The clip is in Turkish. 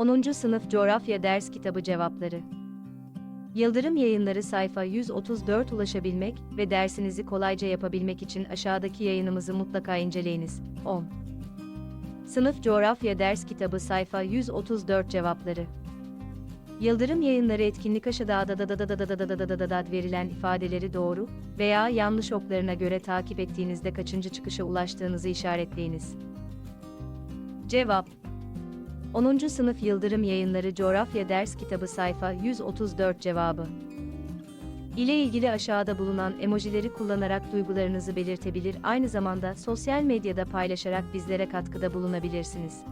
10. Sınıf Coğrafya Ders Kitabı Cevapları Yıldırım Yayınları sayfa 134 ulaşabilmek ve dersinizi kolayca yapabilmek için aşağıdaki yayınımızı mutlaka inceleyiniz. 10. Sınıf Coğrafya Ders Kitabı sayfa 134 cevapları. Yıldırım Yayınları etkinlik aşağıda verilen ifadeleri doğru veya yanlış oklarına göre takip ettiğinizde kaçıncı çıkışa ulaştığınızı işaretleyiniz. Cevap 10. Sınıf Yıldırım Yayınları Coğrafya Ders Kitabı sayfa 134 cevabı ile ilgili aşağıda bulunan emojileri kullanarak duygularınızı belirtebilir aynı zamanda sosyal medyada paylaşarak bizlere katkıda bulunabilirsiniz.